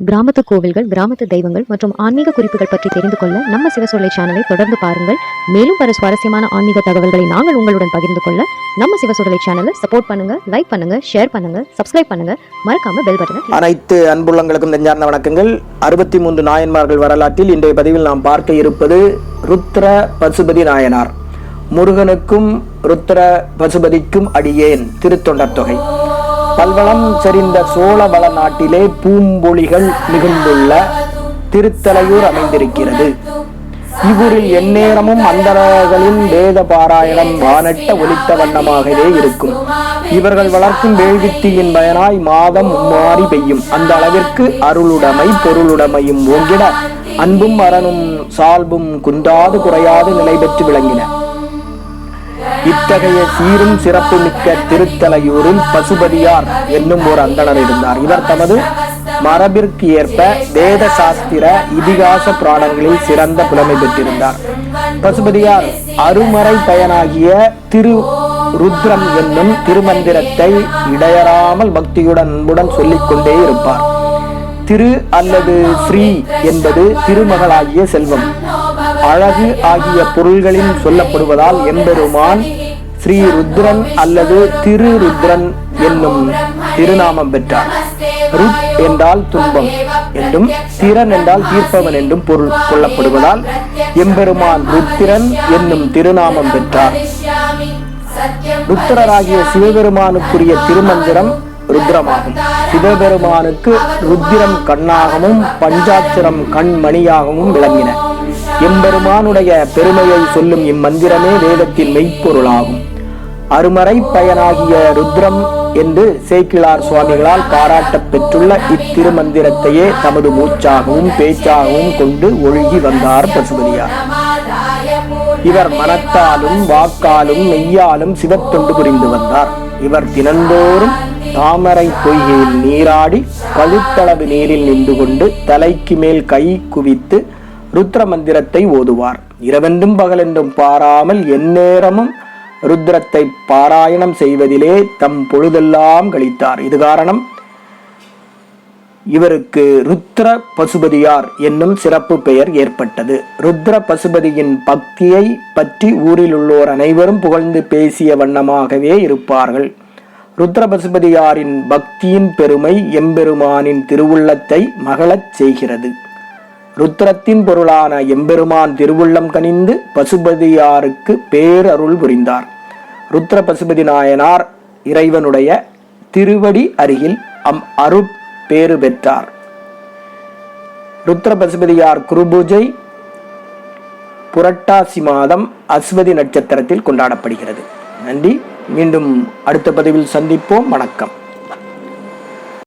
கிராமத்து கோவில்கள் கிராமத்து தெய்வங்கள் மற்றும் ஆன்மீக குறிப்புகள் பற்றி தெரிந்து கொள்ள நம்ம சிவசொல்லை சேனலை தொடர்ந்து பாருங்கள். மேலும் பல சுவாரஸ்யமான ஆன்மீக தகவல்களை நாங்கள் உங்களுடன் பகிர்ந்து கொள்ள நம்ம சிவசொல்லை சேனலை சப்போர்ட் பண்ணுங்க லைக் பண்ணுங்க ஷேர் பண்ணுங்க சப்ஸ்கிரைப் பண்ணுங்க. மறக்காம பெல் பட்டனை அனைத்து அன்புள்ளங்களுக்கும் நெஞ்சார்ந்த வணக்கங்கள். அறுபத்தி மூன்று நாயன்மார்கள் வரலாற்றில் இன்றைய பதிவில் நாம் பார்க்க இருப்பது ருத்ர பசுபதி நாயனார். முருகனுக்கும் ருத்ர பசுபதிக்கும் அடியேன் திருத்தொண்டர் தொகை. பல்வளம் செறிந்த சோழ வள நாட்டிலே பூம்பொழிகள் மிகுந்துள்ள திருத்தலையூர் அமைந்திருக்கிறது. இவ்வூரில் எந்நேரமும் அந்தரர்களின் வேத பாராயணம் வானட்ட ஒலித்த வண்ணமாகவே இருக்கும். இவர்கள் வளர்க்கும் வேள்வித்தியின் பயனாய் மாதம் மும்மாறி பெய்யும். அந்த அளவிற்கு அருளுடைமை பொருளுடைமையும் ஓங்கிட அன்பும் அரணும் சால்பும் குன்றாது குறையாது நிலை பெற்று விளங்கின. இத்தகைய சீரும் சிறப்பு மிக்க திருத்தலையூரில் பசுபதியார் என்னும் ஒரு அந்தனர் இருந்தார். இவர் தமது மரபிற்கு ஏற்ப வேத சாஸ்திர இதிகாச புராணங்களில் சிறந்த புலமை பெற்றிருந்தார். பசுபதியார் அருமறை பயனாகிய திரு ருத்ரம் என்னும் திருமந்திரத்தை இடையறாமல் பக்தியுடன் அன்புடன் சொல்லிக் கொண்டே இருப்பார். திரு அல்லது ஸ்ரீ என்பது திருமகளாகிய செல்வம். அழகு ஆகிய பொருள்களில் சொல்லப்படுவதால் எம்பெருமான் ஸ்ரீ ருத்ரன் அல்லது திரு ருத்ரன் என்னும் திருநாமம் பெற்றார். ருத் என்றால் துன்பம் என்றும் திறன் என்றால் தீர்ப்பவன் என்றும் பொருள் கொள்ளப்படுவதால் எம்பெருமான் ருத்திரன் என்னும் திருநாமம் பெற்றார். ருத்திரராகிய சிவபெருமானுக்குரிய திருமந்திரம் ருத்ரமாகும். சிவபெருமானுக்கு ருத்திரம் கண்ணாகவும் பஞ்சாட்சரம் கண்மணியாகவும் விளங்கின. எம்பெருமானுடைய பெருமையை சொல்லும் இம்மந்திரமே வேதத்தின் மெய்ப்பொருளாகும். அருமறை பயனாகிய ருத்ரம் என்று சேக்கிழார் சுவாமிகளால் பாராட்டப் பெற்றுள்ள இத்திருமந்திரத்தையே தமது மூச்சாகவும் பேச்சாகவும் கொண்டு ஒழுகி வந்தார் பசுபதியார். இவர் மனத்தாலும் வாக்காலும் மெய்யாலும் சிவத்தொண்டு புரிந்து வந்தார். இவர் தினந்தோறும் தாமரை பொய்கையில் நீராடி கழுத்தளவு நீரில் நின்று கொண்டு தலைக்கு மேல் கை குவித்து ருத்ர மந்திரத்தை ஓதுவார். இரவென்றும் பகலென்றும் பாராமல் எந்நேரமும் ருத்ரத்தை பாராயணம் செய்வதிலே தம் பொழுதெல்லாம் கழித்தார். இது காரணம் இவருக்கு ருத்ர பசுபதியார் என்னும் சிறப்பு பெயர் ஏற்பட்டது. ருத்ர பசுபதியின் பக்தியை பற்றி ஊரில் உள்ளோர் அனைவரும் புகழ்ந்து பேசிய வண்ணமாகவே இருப்பார்கள். ருத்ர பசுபதியாரின் பக்தியின் பெருமை எம்பெருமானின் திருவுள்ளத்தை மகளச் செய்கிறது. ருத்ரத்தின் பொருளான எம்பெருமான் திருவுள்ளம் கனிந்து பசுபதியாருக்கு பேரருள் புரிந்தார். ருத்ர பசுபதி நாயனார் இறைவனுடைய திருவடி அருகில் அம் அருட்பேறு பெற்றார். ருத்ர பசுபதியார் குருபூஜை புரட்டாசி மாதம் அஸ்வதி நட்சத்திரத்தில் கொண்டாடப்படுகிறது. நன்றி. மீண்டும் அடுத்த பதிவில் சந்திப்போம். வணக்கம்.